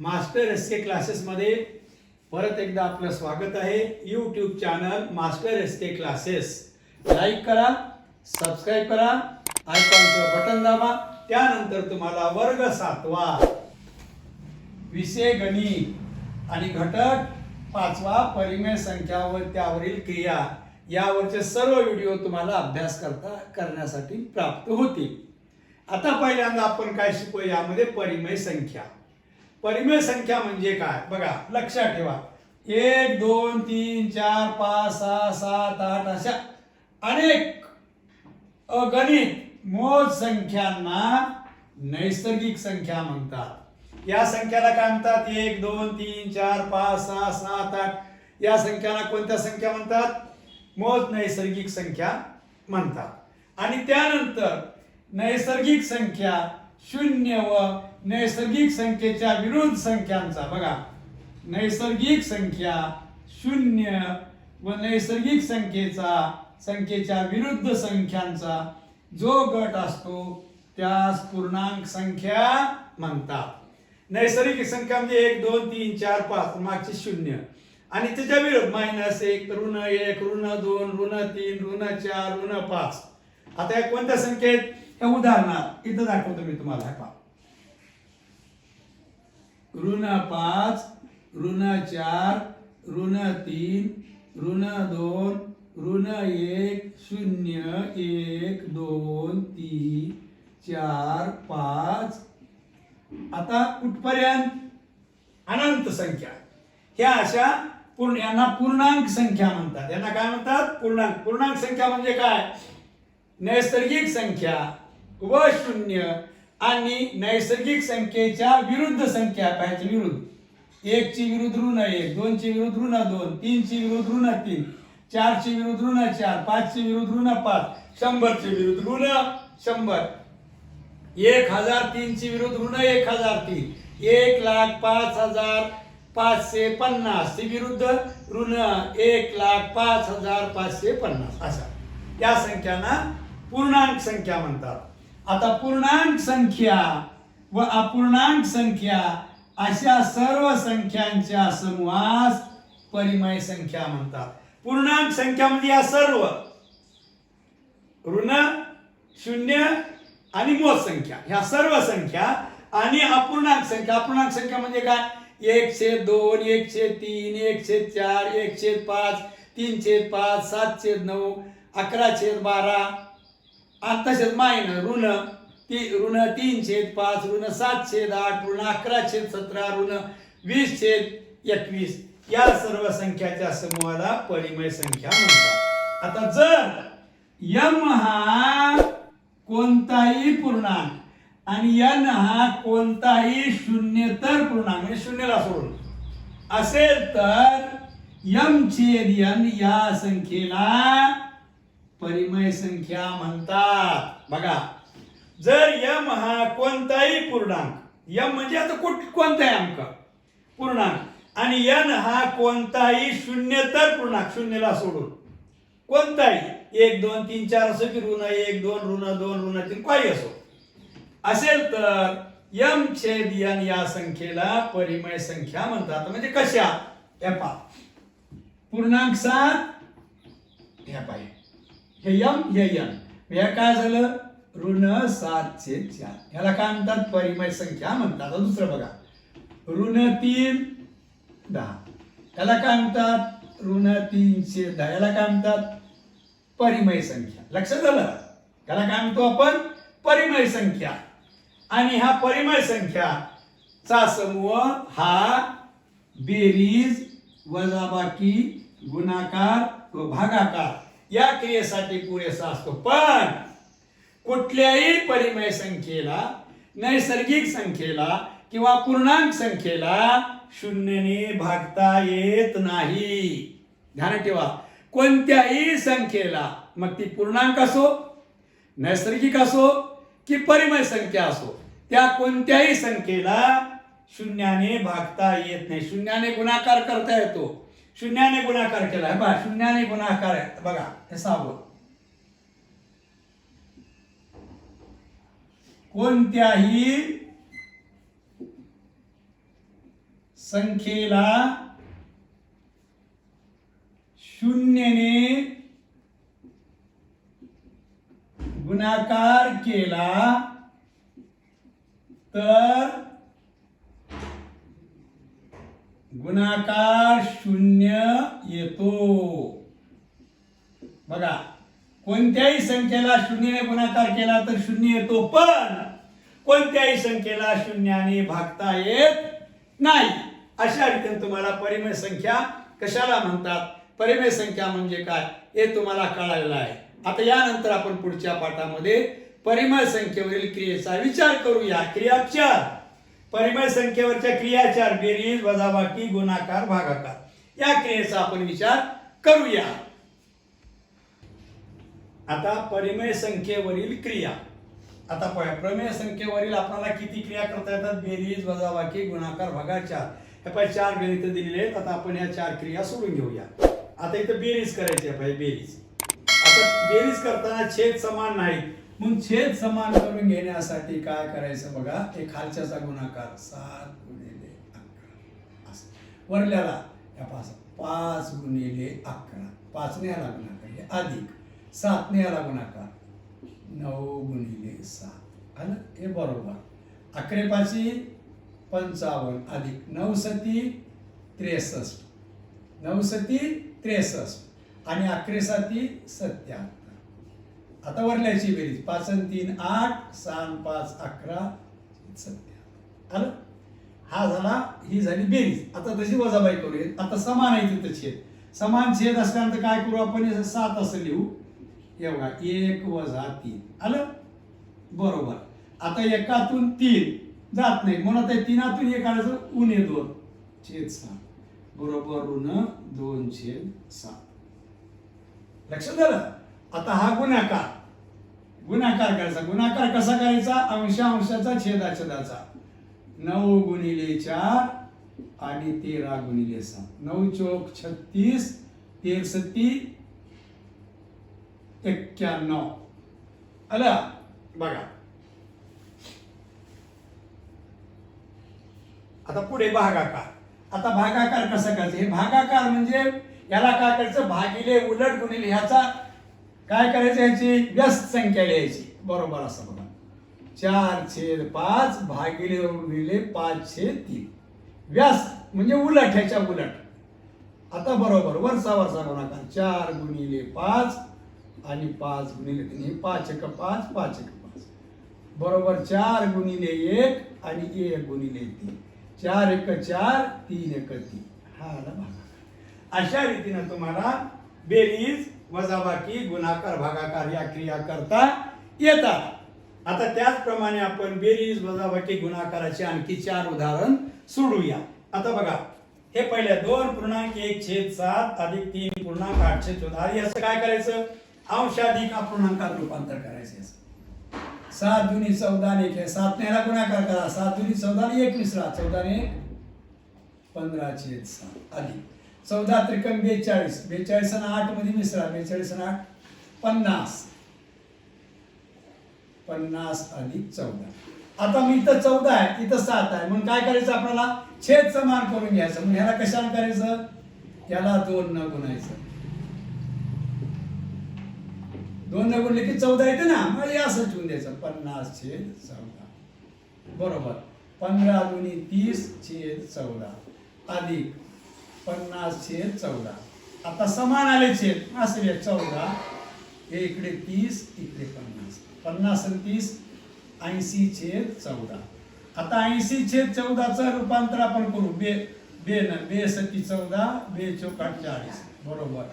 Master S के क्लासेसमध्ये परत एकदा आपलं स्वागत आहे. YouTube channel master S K classes like करा सबस्क्राईब करा आयकॉनचं बटन दाबा. त्यानंतर तुम्हाला वर्ग सातवा विषय गणित आणि घटक पाचवा परिमेय संख्या व त्यावरील क्रिया यावरचे सर्व व्हिडिओ तुम्हाला अभ्यास करता करण्यासाठी प्राप्त होतील. आता पहिल्यांदा आपण काय शिकू यामध्ये परिमेय संख्या. परिमेय संख्या म्हणजे काय? बघा लक्षात ठेवा. एक दोन तीन चार पाच सहा सात आठ अशा अनेक अगणित मोज संख्यांना नैसर्गिक संख्या म्हणतात. या संख्याला काय म्हणतात? एक दोन तीन चार पाच सहा सात आठ. या संख्याला कोणत्या संख्या म्हणतात? मोज नैसर्गिक संख्या म्हणतात. आणि त्यानंतर नैसर्गिक संख्या शून्य व नैसर्गिक संख्येच्या विरुद्ध संख्यांचा. बघा नैसर्गिक संख्या शून्य व नैसर्गिक संख्येचा संख्येच्या विरुद्ध संख्यांचा जो गट असतो त्यास पूर्णांक संख्या म्हणतात. नैसर्गिक संख्या म्हणजे एक दोन तीन चार पाच मागचे शून्य. आणि त्याच्या विरुद्ध मायनस एक ऋण एक ऋण दोन ऋण तीन ऋण चार ऋण पाच. आता या कोणत्या संख्येत? हे उदाहरणार्थ इथं दाखवतो मी तुम्हाला. हे पहा. ऋण पाच ऋण चार ऋण तीन ऋण दोन ऋण एक शून्य एक दोन तीन चार पाच. आता कुठपर्यंत? अनंत संख्या. ह्या अशा पूर्ण यांना पूर्णांक संख्या म्हणतात. यांना काय म्हणतात? पूर्णांक. पूर्णांक संख्या म्हणजे काय? नैसर्गिक संख्या. व शून्य. आणि नैसर्गिक संख्येच्या विरुद्ध संख्या पाहिजे विरुद्ध. एकची विरुद्ध ऋण एक दोनची विरुद्ध ऋण दोन तीनची विरुद्ध ऋण तीन चारची विरुद्ध ऋण चार पाचची विरुद्ध ऋण पाच शंभरची विरुद्ध ऋण शंभर. एक हजार तीनची विरुद्ध ऋण एक हजार तीन. एक लाख पाच हजार पाचशे पन्नास. ती विरुद्ध ऋण एक लाख पाच हजार पाचशे पन्नास. अशा या संख्यांना पूर्णांक संख्या म्हणतात. आता पूर्णांक संख्या व अपूर्णांक संख्या अशा सर्व संख्यांच्या समूहास परिमय संख्या म्हणतात. पूर्णांक संख्या म्हणजे या सर्व. ऋण शून्य आणि मोज संख्या. ह्या सर्व संख्या आणि अपूर्णांक संख्या. अपूर्णांक संख्या म्हणजे काय? एकशे दोन एकशे तीन एकशे चार एकशे पाच तीनशे पाच सातशे नऊ अकराशे बारा आणि तसेच मायन ऋण ती ऋण तीन छेद पाच ऋण सात छेद आठ ऋण अकरा छेद सतरा ऋण वीस छेद एकवीस. या सर्व संख्याच्या समूहाला परिमय संख्या म्हणतात. आता जर यम हा कोणताही पूर्णांक आणि यन हा कोणताही शून्यतर पूर्णांक म्हणजे शून्यला सोडून. असेल तर यम छेद यन या संख्येला परिमय संख्या म्हणतात. बघा जर यम हा कोणताही पूर्णांक यम म्हणजे आता कुठ कोणताही अंक पूर्णांक आणि यन हा कोणताही शून्यतर पूर्णांक शून्यला सोडून कोणताही एक दोन तीन चार असो की ऋण एक दोन ऋण दोन ऋण तीन काही असो. असेल तर यम छेद यन या संख्येला परिमय संख्या म्हणतात. म्हणजे कशा? एपा पूर्णांक सात हे पाहिजे हे यम हे हे काय झालं? ऋण सातशे चार. ह्याला काय म्हणतात? परिमय संख्या म्हणतात. दुसरं बघा. ऋण तीन दहा. याला काय म्हणतात? ऋण तीनशे दहा. याला काय म्हणतात? परिमय संख्या. लक्षात आलं? याला काय म्हणतो आपण? परिमय संख्या. आणि हा परिमय संख्या चा समूह हा बेरीज वजाबाकी गुणाकार व भागाकार. या क्रियेसाठी पुरेसा असतो. पण कुठल्याही परिमय संख्येला नैसर्गिक संख्येला किंवा पूर्णांक संख्येला शून्यने भागता येत नाही. ध्यान ठेवा. कोणत्याही संख्येला मग ती पूर्णांक असो नैसर्गिक असो की परिमय संख्या असो त्या कोणत्याही संख्येला शून्याने भागता येत नाही. शून्याने गुणाकार करता येतो. शून्याने गुणाकार केला. बघा शून्याने गुणाकार आहे. बघा हे सहावं. कोणत्याही संख्येला शून्यने गुणाकार केला तर गुणाकार शून्य येतो. बघा कोणत्याही संख्येला शून्यने गुणाकार केला तर शून्य येतो पण कोणत्याही संख्येला शून्याने भागता येत नाही. अशा रीतीने तुम्हाला परिमेय संख्या कशाला म्हणतात? परिमेय संख्या म्हणजे काय? हे तुम्हाला कळालेलं आहे. आता यानंतर आपण पुढच्या पाठामध्ये परिमेय संख्येवरील क्रियेचा विचार करूया. क्रियाचार परिमय संख्येवरच्या क्रिया चार बेरीज वजाबाकी गुणाकार भागाकार. या क्रियेचा आपण विचार करूया. आता परिमय संख्येवरील क्रिया. आता पहा प्रमेय संख्येवरील आपल्याला किती क्रिया करता येतात? बेरीज वजाबाकी गुणाकार भागाचार. हे पाय चार गणित दिलेले आहेत. आता आपण या चार क्रिया सोडून घेऊया. आता इथं बेरीज करायची आहे पाहिजे बेरीज. आता बेरीज करताना छेद समान नाही म्हणून छेद समान करून घेण्यासाठी काय करायचं बघा? हे खालच्याचा गुणाकार सात गुणिले अकरा. असं. वरल्याला या पाच पाच गुणिले अकरा. पाचने याला गुणाकार. हे अधिक. सातने याला गुणाकार. नऊ गुणिले सात. आलं? हे बरोबर. अकरेपाची पंचावन्न. अधिक. नऊ सती त्रेसष्ट. नऊ सती त्रेसष्ट. आणि अकरे साती सत्याहत्तर आता वरल्याची बेरीज. पाच आणि तीन आठ सहा पाच अकरा सत्याहत्तर आलं? हा झाला ही झाली बेरीज. आता तशी वजाबाई करूया आता समान आहे तिथं छेद. समान छेद असल्यानंतर काय करू आपण? सात असं लिहू. एवढा एक वजा तीन. आलं? बरोबर. आता एकातून तीन जात नाही. म्हणून आता तीनातून एक आलं उणे दोन. छेद सात बरोबर ऋण दोन छेद सात. लक्षात झालं आता हा गुणाकार. गुणाकार करायचा. गुणाकार कसा करायचा? अंशांशाचा छेदा छेदाचा नऊ गुणिले चार आणि तेरा गुणिले सात नऊ चौक छत्तीस तेर सत्ती एक्क्याण्णव. आलं? बघा. आता पुढे भागाकार. आता भागाकार कसा करायचा? हे भागाकार म्हणजे याला काय करायचं? भागिले उलट गुणिले ह्याचा काय करायचं याची? व्यस्त संख्या लिहायची बरोबर असं बघा. चार छेद पाच भागिले गुणिले पाच छेद तीन. व्यस्त म्हणजे उलट ह्याच्या उलट. आता बरोबर वरचा वरचा गुणाकार. चार गुणिले पाच आणि पाच गुणिले तीन. हे पाच एक पाच पाच एक पाच. बरोबर चार गुणिले एक आणि एक गुणिले तीन. चार एक चार तीन एक तीन. हा आला भागाकार अशा रीतीनं तुम्हाला बेरीज वजाबाकी गुणाकार भागाकार या क्रिया करता येतात. आता त्याचप्रमाणे आपण बेरीज वजाबाकी गुणाकाराचे आणखी चार उदाहरण सोडूया. आता बघा हे पहिले दोन पूर्णांक एक छेद सात अधिक तीन पूर्णांक आठ छेद चौदा. असं काय करायचं? अंशाधिक अपूर्णांकात रूपांतर करायचं सात दुनी चौदा एक आहे सात नेला गुणाकार करा. सात दुनी चौदा एक मिसरा चौदा आणि एक पंधरा छेद सात. अधिक. चौदा त्रिकम बेचाळीस. बेचाळीस आणि आठमध्ये मिसळा. बेचाळीस आणि आठ पन्नास. पन्नास अधिक चौदा. आता मी इथं चौदा आहे इथं सात आहे. मग काय करायचं आपल्याला? छेद समान करून घ्यायचं. मग ह्याला कशाला करायचं? याला दोन न गुणायचं. दोन न गुणले की चौदा येते ना? मग असं ठेवून द्यायचं. पन्नास छेद चौदा. बरोबर. पंधरा दोन्ही तीस छेद चौदा. अधिक पन्नास छेद चौदा. आता समान आले छेद असले चौदा. हे इकडे तीस इकडे पन्नास. पन्नास आणि तीस ऐंशी छेद चौदा. आता ऐंशी छेद चौदाचं रूपांतर आपण करू. बे बे न बे सती चौदा बे चौकाट चाळीस. बरोबर.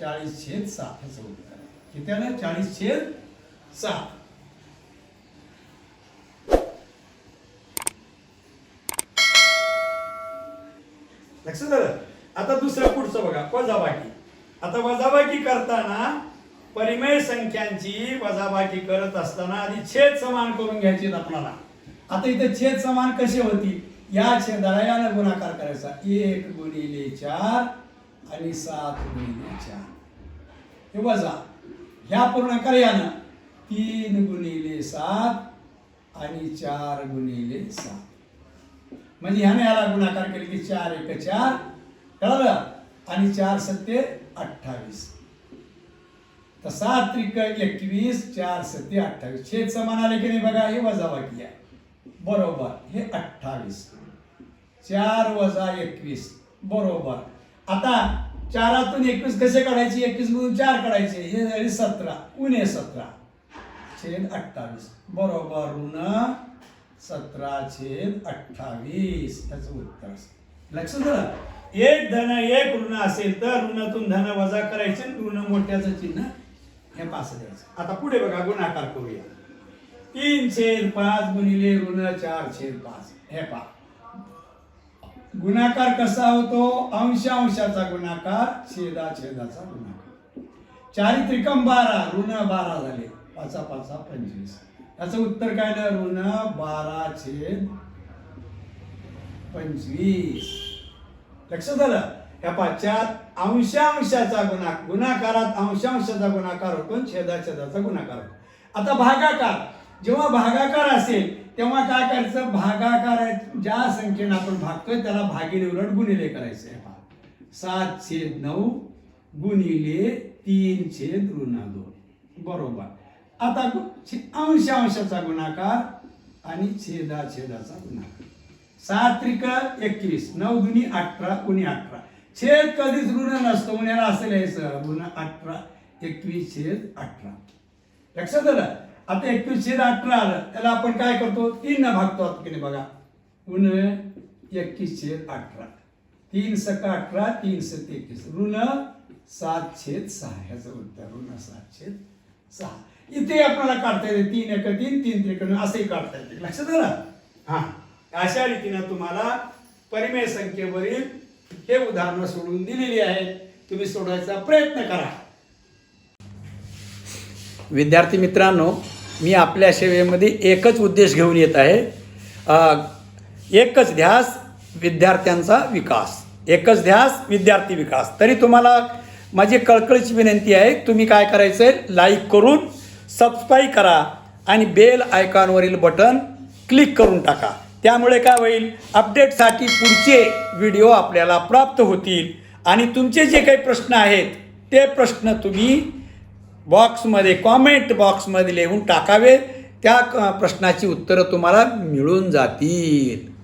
चाळीस छेद सात हे चौदा. किती आलं? चाळीस छेद सात. लक्षात झालं आता दुसरं पुढचं बघा. वजाबाकी. आता वजाबाकी करताना परिमेय संख्यांची वजाबाकी करत असताना आधी छेद समान करून घ्यायची आपल्याला आता इथे छेद समान कसे होतील या छेदाला यानं गुणाकार करायचा. एक गुणिले चार आणि सात गुणिले चार. हे वजा. ह्या पूर्णाकार यानं. तीन गुणिले सात आणि चार गुणिले सात. म्हणजे ह्याने ह्याला गुणाकार केले की चार एक चार कळलं? आणि चार सत्ते अठ्ठावीस. तर सात त्रिक एकवीस चार सत्ते अठ्ठावीस. छेद समान आले की नाही बघा? हे वजाबाकी आहे. बरोबर. हे अठ्ठावीस. चार वजा एकवीस. बरोबर. आता चारातून एकवीस कसे काढायचे? एकवीस मधून चार काढायचे. हे झाले सतरा. उणे सतरा. छेद अठ्ठावीस. बरोबर. ऋण सतरा छेद अठ्ठावीस त्याचं उत्तर असेल लक्ष झालं एक धन एक ऋण असेल तर ऋणातून धन वजा करायचे ऋण मोठ्याचं चिन्ह हे पास द्यायचं. आता पुढे बघा गुणाकार करूया. तीन छेद पाच गुणिले ऋण चार छेद पाच. हे पा गुणाकार कसा होतो? अंश अंशाचा गुणाकार छेदा छेदाचा गुणाकार. चारित्रिकम बारा ऋण बारा झाले. पाचा पाचा पंचवीस. याचं उत्तर काय ना ऋण बारा छेद पंचवीस. लक्षात झालं या पाच्यात अंशांशाचा गुणा गुणाकारात अंशांशाचा गुणाकार होतो छेदा छेदाचा गुणाकार होतो. आता भागाकार जेव्हा भागाकार असेल तेव्हा काय करायचं? भागाकार ज्या संख्येनं आपण भागतोय त्याला भागिले उलट गुणिले करायचे सात छेद नऊ गुणिले तीन छेद ऋण दोन. बरोबर. आता अंश अंशाचा गुणाकार आणि छेदा छेदाचा गुणाकार. सात त्रिक एकवीस नऊ दुनी अठरा उनी अठरा. छेद कधीच ऋण नसतो म्हणून असं लिहायचं. ऋण अठरा एकवीस छेद अठरा. लक्षात आलं? आता एकवीस छेद अठरा आलं त्याला आपण काय करतो? तीन न भागतो आता की नाही बघा. ऋण एकवीस छेद अठरा. तीन सका अठरा तीन सत एकवीस. ऋण सात छेद सहा. ह्याचं उत्तर ऋण सात छेद सहा. इथे आपल्याला काढता येते तीन एक तीन तीन त्रिकोण असंही काढता येते. लक्षात आलं? हा. अशा रीतीनं तुम्हाला परिमेय संख्येवरील हे उदाहरणं सोडून दिलेली आहेत. तुम्ही सोडवायचा प्रयत्न करा. विद्यार्थी मित्रांनो मी आपल्या सेवेमध्ये एकच उद्देश घेऊन येत आहे. एकच ध्यास विद्यार्थ्यांचा विकास. एकच ध्यास विद्यार्थी विकास. तरी तुम्हाला माझी कळकळीची विनंती आहे तुम्ही काय करायचं आहे लाईक करून सबस्क्राईब करा आणि बेल आयकॉनवरील बटन क्लिक करून टाका. त्यामुळे काय होईल? अपडेटसाठी पुढचे व्हिडिओ आपल्याला प्राप्त होतील. आणि तुमचे जे काही प्रश्न आहेत ते प्रश्न तुम्ही बॉक्समध्ये कॉमेंट बॉक्समध्ये लिहून टाकावे. त्या क- प्रश्नाची उत्तरं तुम्हाला मिळून जातील.